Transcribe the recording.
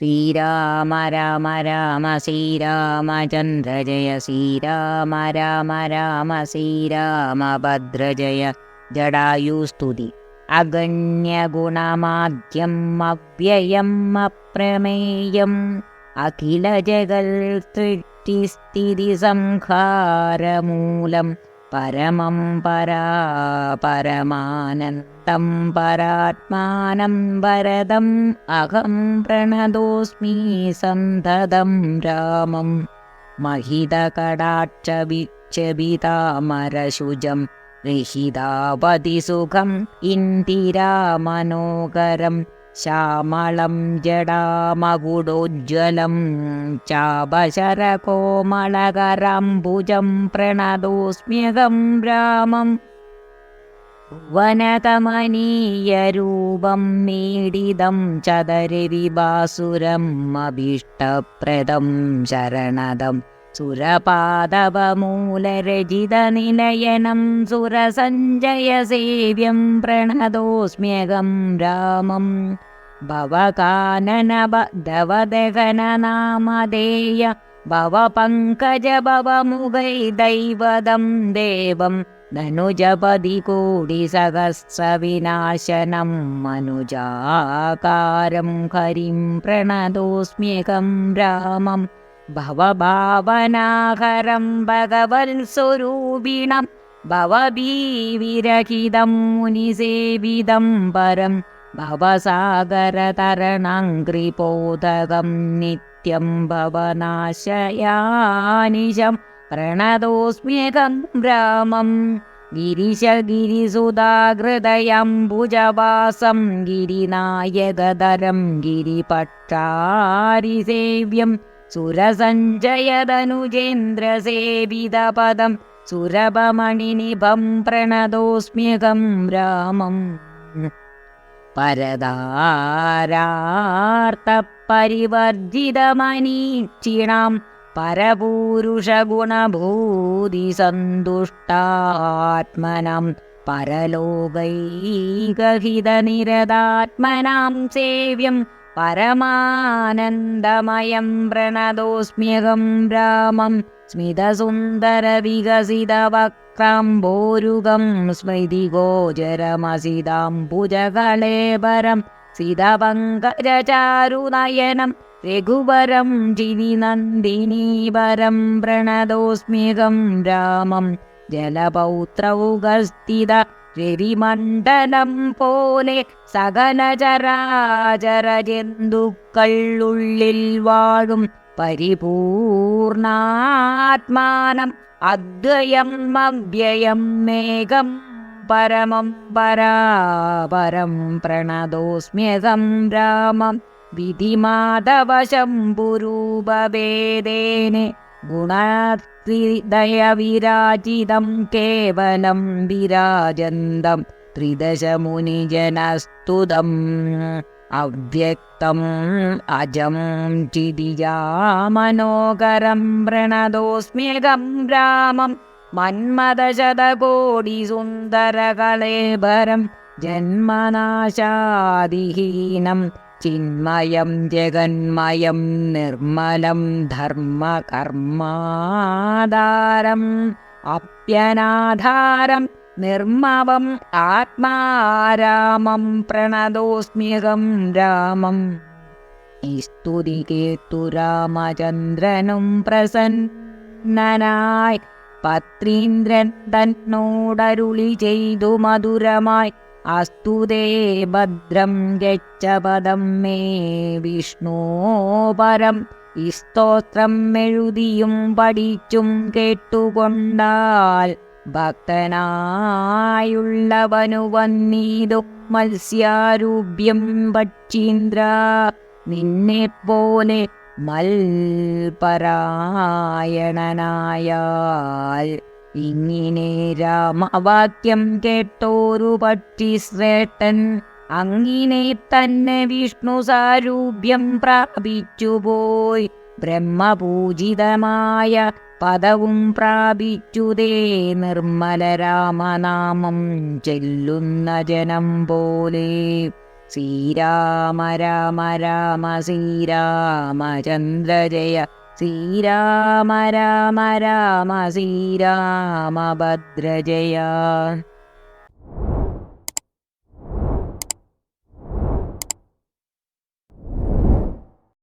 ശ്രീരാമ രാമ രാമ ശ്രീരാമചന്ദ്ര ജയ ശ്രീരാമ രാമ രാമ ശ്രീരാമഭദ്ര ജയ ജടായുസ്തുതി അഗണ്യഗുണമാദ്യം അവ്യയം അപ്രമേയം അഖില സൃഷ്ടിസ്ഥിതി സംഹാരമൂലം परमं परा परमानन्तं परात्मानं वरदम् अहं प्रणतोऽस्मि सन्ददं रामं महिदकडाक्षभिमरशुजं रिहितावधिसुखम् इन्दिरा मनोगरम् ശ്യാമളം ജടാമകുടോജ്വലം ചാപശരകോമളകരംബുജം പ്രണതോസ്മ്യകം രാമം. വനതമനീയരൂപം മീഡിതം ചതരവിഭാസുരം അഭീഷ്ടപ്രദം ശരണദം സുരപാദവമൂലരചിതനിലയനം സുരസഞ്ജയസേവ്യം പ്രണതോസ്മ്യകം രാമം. भव काननधवनामधेय भव पङ्कज दैवदं देवं धनुजपदि कोडिसहस्रविनाशनं मनुजाकारं करिं प्रणतोऽस्म्यकं रामं भवभावनाहरं भावनाहरं भवभीविरहितं मुनिसेविदं परम् ഭവസാഗരതരണാംഘ്രിപോതകം നിത്യം ഭവനാശയാനിശം പ്രണതോസ്മ്യകം രാമം ഗിരിശഗിരിസുധാകൃതയംബുജവാസം ഗിരിനായകതരം ഗിരിപക്ഷാരിസേവ്യം സുരസഞ്ജയതനുജേന്ദ്രസേവിതപദം സുരഭമണിനിഭം പ്രണതോസ്മ്യകം രാമം പരതാരാർത്ഥപരിവർജിതമനീക്ഷിണാം പരപൂരുഷഗുണഭൂതിസന്തുഷ്ടാത്മനം പരലോകൈകഹിതനിരതാത്മനാം സേവ്യം പരമാനന്ദമയം പ്രണതോസ്മ്യകം രാമം സ്മിതസുന്ദരവികസിതവക്രാംബോരുഗം സ്മൃതിഗോചരമസിതാംബുജകളേബരം സിതപങ്കജചാരുനയനം രഘുവരം ജിനിനന്ദിനീവരം പ്രണതോസ്മ്യകം രാമം. ജലപൗത്രൗകസ്ഥിത രവിമണ്ഡലം പോലെ സകലചരാചര ജന്തുക്കൾ ഉള്ളിൽ വാഴും പരിപൂർണാത്മാനം. അദ്വയം അവ്യയം മേഘം പരമം പരാപരം പ്രണതോസ്മ്യകം രാമം വിധിമാധവശംഭുരൂപഭേദേനെ ഗുണദയവിരാജിതം കേവലം വിരാജന്തം ത്രിദശമുനിജനസ്തുതം അവ്യക്തം അജം ചിതിജാമനോകരം പ്രണതോസ്മ്യകം രാമം മന്മദശതകോടിസുന്ദരകളേബരം ജന്മനാശാദിഹീനം ചിന്മയം ജഗന്മയം നിർമ്മലം ധർമ്മകർമാധാരം അപ്യനാധാരം നിർമ്മവം ആത്മാരാമം പ്രണതോസ്മ്യകം രാമം. സ്തുതി കേത്തു രാമചന്ദ്രനും പ്രസന്നനായി പത്രീന്ദ്രൻ തന്നോടരുളി ചെയ്തു മധുരമായി. അസ്തുതേ ഭദ്രം ഗച്ഛപദം മേ വിഷ്ണോ പരം. ഈ സ്തോത്രം എഴുതിയും പഠിച്ചും കേട്ടുകൊണ്ടാൽ ഭക്തനായുള്ളവനു വന്നീതു മത്സ്യാരൂപ്യം പക്ഷീന്ദ്ര നിന്നെപ്പോലെ മൽപരായണനായാൽ ഇങ്ങനെ രാമവാക്യം കേട്ടോരു പക്ഷി ശ്രേഷ്ഠൻ അങ്ങിനെ തന്നെ വിഷ്ണു സാരൂപ്യം പ്രാപിച്ചുപോയി. ബ്രഹ്മപൂജിതമായ പദവും പ്രാപിച്ചുതേ നിർമ്മലരാമനാമം ചെല്ലുന്ന ജനം പോലെ. ശ്രീരാമ രാമ രാമ ശ്രീരാമചന്ദ്ര ജയ. ശ്രീരാമ രാമ രാമ ശ്രീരാമഭദ്ര ജയ.